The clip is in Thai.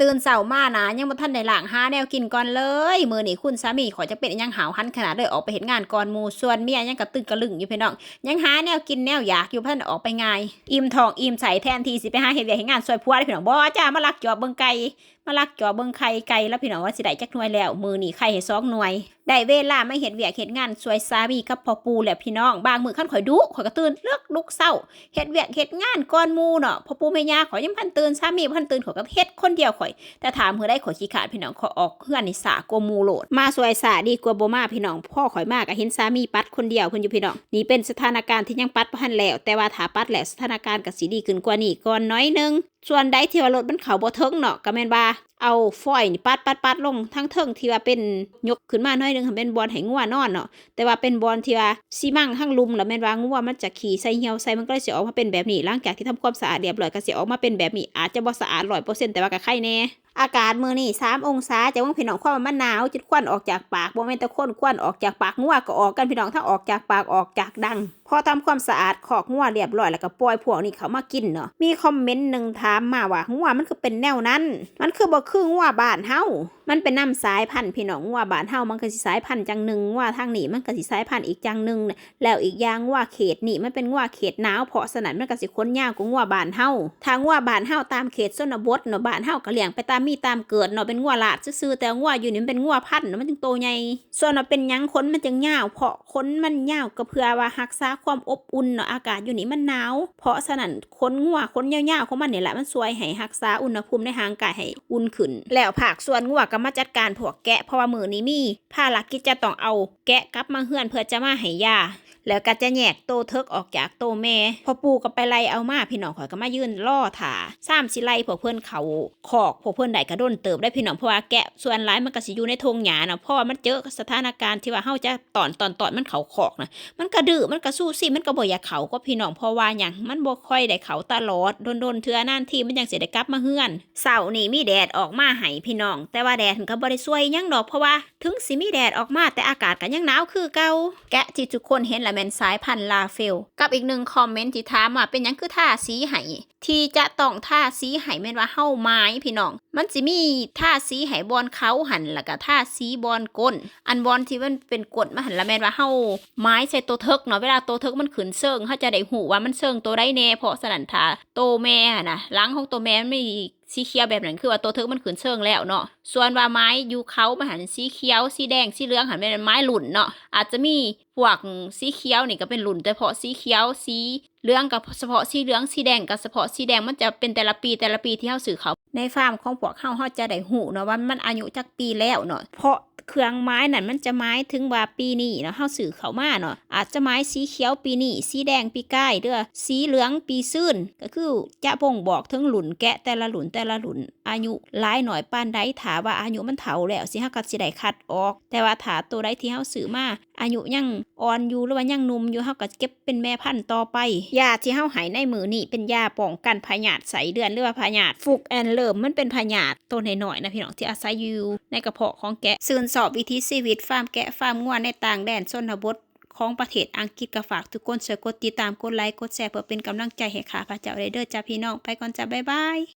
ตื่นเช้ามานะยังบ่ทันได้ล้างหาแนวกินก่อนเลยมื้อนี้คุณสามีขอจะเป็นยังหาวหันขนาดเลยออกไปเฮ็ดงานก่อนหมู่ส่วนเมียยังกระตึกกระลึงอยู่พี่น้องยังหาแนวกินแนวอยากอยู่เพิ่นออกไปไงอิ่มท้องอิ่มใสแทนที่สิไปหาเฮ็ดเวียกเฮ็ดงานช่วยผัวเด้พี่น้องบ่จ้ามาลักจอบเบิ่งไก่มาลักจอบเบิ่งไข่ไก่แล้วพี่น้องว่าสิได้จักหน่วยแล้ว มื้อนี้ไข่ให้สองหน่วยได้เวลาไมาเฮ็ดเวียกเฮ็ดงานช่วยสามีกับพ่อปู่แล้วพี่น้องบางมือคันข่อยดุข่อยก็ตื่นเลือกลุกเช้าเฮ็ดเวียกเฮ็ดงานก่อนมูเนาะพ่อปูแม่ยาข่อยยังพันตื่นสามีพันตื่นข่อยก็เฮ็ดคนเดียวข่อยแต่ถามเพื่อได้ข่อยขี้ขาดพี่น้องขอออกเพื่อนนี่สากว่าหมูโหลด มาสวยสาดีกว่าบ่มาพี่น้องพ่อข่อยมากก็เห็นสามีปัดคนเดียวเพิ่นอยู่พี่น้องนี่เป็นสถานการณ์ที่ยังปัดพันแล้ว แต่ว่าถ้าปัดแล้วสถานการณ์ก็สิดีขึ้นกว่านี้ก่อนน้อยนึงส่วนใดที่ว่ารถมันเข้าบ่เทิงเนาะก็แม่นว่าเอาฟอยนี่ปัดปัดปัดลงทั้งเทิงที่ว่าเป็นยกขึ้นมาหน้อยหนึงให้เป็นบอลให้งัวนอนเนาะแต่ว่าเป็นบอลที่ว่าซีมั่งทั้งลุมแล้วแม่นว่างัวมันจะขี่ใส่เหี่ยวใส่มันก็เลยสิออกมาเป็นแบบนี้หลังจากที่ทำความสะอาดเรียบร้อยก็สิออกมาเป็นแบบนี้อาจจะบ่สะอาด100%แต่ว่าก็ไข่แน่อากาศมื้อนี้3องศาจะว่าพี่น้องความว่ามันหนาวจุดควันออกจากปากบ่แม่นแต่คนควันออกจากปากงัวก็ออกกันพี่น้องถ้าออกจากปากออกจากดัง พอทำความสะอาดขอกงัวเรียบร้อยแล้วก็ปล่อยพวกนี้เขามากินเนาะมีคอมเมนต์หนึ่งถามมาว่างัวมันคือเป็นแนวนั้น มันคือบ่คืองัวบานเฮามันเป็นน้ำสายพันธุ์พี่น้องงัวบานเฮามันก็สิสายพันธุ์จังหนึ่งงัวทางนี้มันก็สิสายพันธุ์อีกจังหนึงน่ะแล้วอีกอย่างงัวเขตนี่มันเป็นงัวเขตหนาวเพาะฉะนั้นมันก็สิขนยาวกว่างัวบานเฮาถ้างัวบานเฮาตามเขตชนบทเนาะบานเฮาก็เลี้ยงไปตามมีตามเกิดเนาะเป็นงัวลาดซื่อแต่งัวอยู่นี่เป็นงัวพันธุ์เนาะมันจึงโตใหญ่ส่วนว่าเป็นยังขนมันจึงยาวเพาะขนมันยาวก็เพื่อว่ารักษาความอบอุ่นเนาะอากาศอยู่นี่มันหนาว เพราะฉะนั้นขนงัวขนยาวๆของมันนี่แหละมันช่วยให้รักษาอุณหภูมิในห่างกายให้อุ่นขึ้น แล้วผักส่วนงัวก็มาจัดการพวกแกะเพราะว่ามือนี้มีภารกิจจะต้องเอาแกะกลับมาเฮือนเพื่อจะมาให้ยา แล้วก็จะแยกโตเทิกออกจากโตแม่ พอปู่ก็ไปไล่เอามาพี่น้องข่อยก็มายืนล่อถาซ้ำสิไล่พวกเพื่อนเขาขอกพวกเพื่อนใดกระโดนเติบได้พี่น้องเพราะว่าแกะส่วนร้ายมันก็สิอยู่ในทงหญ้าเนาะเพราะว่ามันเจอสถานการณ์ที่ว่าเฮาจะตอนตอนตอนมันเขาขอกนะมันก็ดื้อมันก็สู้สิมันก็บ่อยากเขาก็พี่น้องเพราะว่าหยังมันบ่ค่อยได้เขาตลอดโดนๆเทื่อนานที่มันยังเสิได้กลับมาเฮือนเสาร์นี้มีแดดออกมาให้พี่น้อง แต่ว่าแดดมันก็บ่ได้ช่วยยังดอกเพราะว่า ถึงสิมีแดดออกมาแต่อากาศก็ยังหนาวคือเก่าแกะที่ทุกคนเห็นและแมนสายพันธุ์ลาเฟล กับอีกหนึ่งคอมเมนต์ที่ถามว่าเป็นยังคือท่าสีไห้ที่จะต้องท่าสีไห้แม่นว่าเฮ้าไม้พี่น้อง มันสิมีท่าสีไห้บอลเขาหันแล้วก็ท่าสีบอลก้น อันบอลที่มันเป็นกดมาหันละแม่นว่าเฮ้าไม้ใส่ตัวเทิกเนาะเวลาตัวเทิกมันขืนเซิงเฮาจะได้หูว่ามันเซิงตัวได้แน่เพราะสนันทาโตแม่นะหล้างของตัวแม่ไม่ สีเขียวแบบนั้นคือว่าตัวเทิกมันขืนเชิงแล้วเนาะ ส่วนว่าไม้ยูเขามาหันสีเขียว สีแดง สีเหลืองหันเป็นไม้หลุ่นเนาะ อาจจะมีพวกสีเขียวนี่ก็เป็นหลุ่นแต่เพาะสีเขียว สีเหลืองกับเฉพาะสีเหลือง สีแดงกับเฉพาะสีแดงมันจะเป็นแต่ละปีแต่ละปีที่เฮาสื่อเขา ในฟาร์มของพวกเฮาเขาจะได้หูเนาะว่ามันอายุจักปีแล้วเนาะ เพราะ เครื่องไม้นั่นมันจะไม้ถึงว่าปีนี้เนาะเฮาสื่อเขามาเนาะอาจจะไม้สีเขียวปีนี้สีแดงปีใกล้เด้อสีเหลืองปีซื่นก็คือจะบ่งบอกถึงหลุนแกะแต่ละหลุนแต่ละหลุนอายุหลายหน่อยปานใดถาว่าอายุมันเฒ่าแล้วสิเฮาก็สิได้คัดออก แต่ว่าถาตัวใดที่เฮาสื่อมา อายุยังอ่อนอยู่หรือว่ายังหนุ่มอยู่เฮาก็เก็บเป็นแม่พันธุ์ต่อไปยาที่เฮาให้ในมือนี่เป็นยาป้องกันพยาธิใสเดือนหรือว่าพยาธิฟุกแอนเลิมมันเป็นพยาธิตัวน้อยๆนะพี่น้องที่อาศัยอยู่ในกระเพาะของแกะซืนสอบวิธีชีวิตฟาร์มแกะฟาร์มงัวในต่างแดนชนบทของประเทศอังกฤษก็ฝากทุกคนช่วยกดติดตามกดไลค์กดแชร์เพื่อเป็นกำลังใจให้ข้าพเจ้าเด้อจ้าพี่น้องไปก่อนจ้าบ๊ายบาย